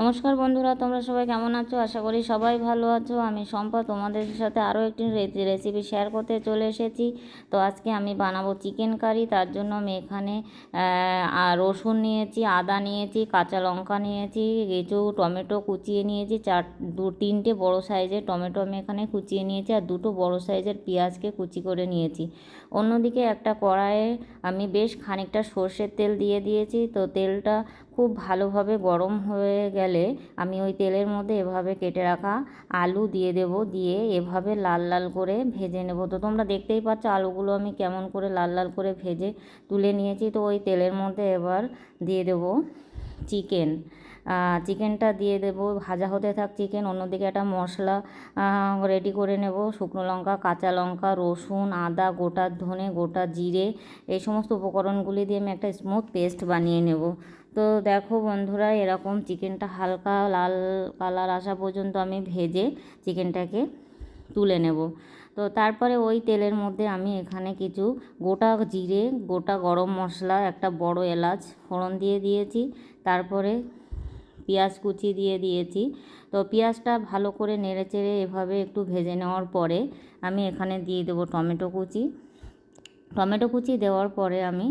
নমস্কার বন্ধুরা, তোমরা সবাই কেমন আছো? আশা করি সবাই ভালো আছো। আমি সম্পা তোমাদের সাথে আরও একটি রেসিপি শেয়ার করতে চলে এসেছি। তো আজকে আমি বানাবো চিকেন কারি তার জন্য আমি এখানে রসুন নিয়েছি, আদা নিয়েছি, কাঁচা লঙ্কা নিয়েছি, কিছু টমেটো কুচিয়ে নিয়েছি, চার, দু, তিনটে বড় সাইজের টমেটো আমি এখানে কুচিয়ে নিয়েছি, আর দুটো বড় সাইজের পেঁয়াজকে কুচি করে নিয়েছি। অন্যদিকে একটা কড়াইয়ে আমি বেশ খানিকটা সর্ষের তেল দিয়ে দিয়েছি। তো তেলটা খুব ভালোভাবে গরম হয়ে গেলে আমি ওই তেলের মধ্যে এভাবে কেটে রাখা আলু দিয়ে দেব, দিয়ে এভাবে লাল লাল করে ভেজে নেব। তো তোমরা দেখতেই পাচ্ছ আলুগুলো আমি কেমন করে লাল লাল করে ভেজে তুলে নিয়েছি। তো ওই তেলের মধ্যে এবার দিয়ে দেব চিকেন। চিকেনটা দিয়ে দেব, ভাজা হতে থাক চিকেন, অন্যদিকে একটা মশলা রেডি করে নেব। শুকনো লঙ্কা, কাঁচা লঙ্কা, রসুন, আদা, গোটা ধনে, গোটা জিরে, এই সমস্ত উপকরণগুলি দিয়ে আমি একটা স্মুথ পেস্ট বানিয়ে নেব। তো দেখো বন্ধুরা, এরকম চিকেনটা হালকা লাল কালার আসা পর্যন্ত আমি ভেজে চিকেনটাকে তুলে নেব। তো তারপরে ওই তেলের মধ্যে আমি এখানে কিছু গোটা জিরে, গোটা গরম মশলা, একটা বড় এলাচ, ফোড়ন দিয়ে দিয়েছি, তারপরে পেঁয়াজ কুচি দিয়ে দিয়েছি। তো পেঁয়াজটা ভালো করে নেড়ে চেড়ে এভাবে একটু ভেজে নেওয়ার পরে আমি এখানে দিয়ে দেবো টমেটো কুচি। টমেটো কুচি দেওয়ার পরে আমি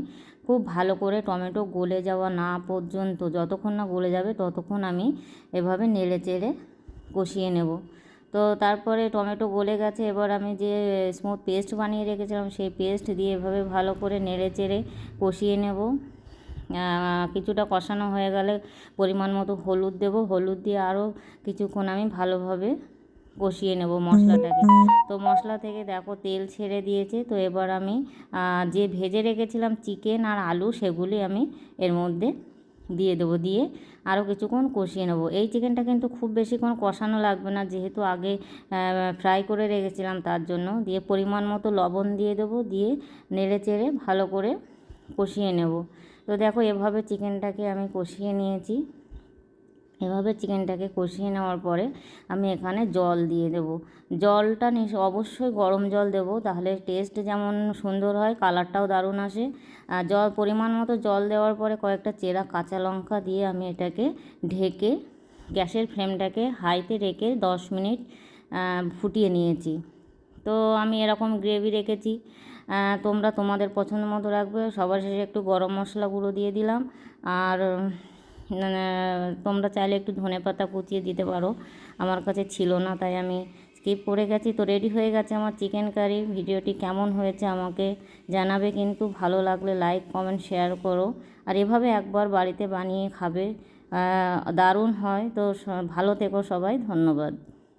খুব ভালো করে টমেটো গলে যাওয়া না পর্যন্ত যতক্ষণ না গলে যাবে ততক্ষণ আমি এভাবে নেড়ে চেড়ে কষিয়ে নেব। তো তারপরে টমেটো গলে গেছে, এবার আমি যে স্মুথ পেস্ট বানিয়ে রেখেছিলাম সেই পেস্ট দিয়ে এভাবে ভালো করে নেড়ে চেড়ে কষিয়ে নেব। কিছুটা কষানো হয়ে গেলে পরিমাণ মতো হলুদ দেব। হলুদ দিয়ে আরও কিছুক্ষণ আমি ভালোভাবে কষিয়ে নেব মশলাটাকে। তো মশলা থেকে দেখো তেল ছেড়ে দিয়েছে। তো এবার আমি যে ভেজে রেখেছিলাম চিকেন আর আলু সেগুলি আমি এর মধ্যে দিয়ে দেবো। দিয়ে আরও কিছুক্ষণ কষিয়ে নেব। এই চিকেনটা কিন্তু খুব বেশিক্ষণ কষানো লাগবে না। যেহেতু আগে ফ্রাই করে রেখেছিলাম তার জন্য দিয়ে পরিমাণ মতো লবণ দিয়ে দেবো। দিয়ে নেড়ে চেড়ে ভালো করে কষিয়ে নেব। তো দেখো এভাবে চিকেনটাকে আমি কষিয়ে নিয়েছি। এভাবে চিকেনটাকে কষিয়ে নেওয়ার পরে আমি এখানে জল দিয়ে দেব। জলটা অবশ্যই গরম জল দেব, তাহলে টেস্ট যেমন সুন্দর হয় কালারটাও দারুণ আসে। জল, পরিমাণ মতো জল দেওয়ার পরে কয়েকটা চেরা কাঁচা লঙ্কা দিয়ে আমি এটাকে ঢেকে, গ্যাসের ফ্লেমটাকে হাইতে রেখে দশ মিনিট ফুটিয়ে নিয়েছি। তো আমি এরকম গ্রেভি রেখেছি। তোমরা তোমাদের পছন্দ মতো রাখবে। সবার শেষে একটু গরম মশলা গুঁড়ো দিয়ে দিলাম। আর তোমরা চাইলে একটু ধনে পাতা কুচিয়ে দিতে পারো। আমার কাছে ছিল না, তাই আমি স্কিপ করে গেছি। তো রেডি হয়ে গেছে আমার চিকেন কারি ভিডিওটি কেমন হয়েছে আমাকে জানাবে, কিন্তু ভালো লাগলে লাইক কমেন্ট শেয়ার করো। আর এভাবে একবার বাড়িতে বানিয়ে খাবে দারুণ হয়। তো ভালো থেকো সবাই, ধন্যবাদ।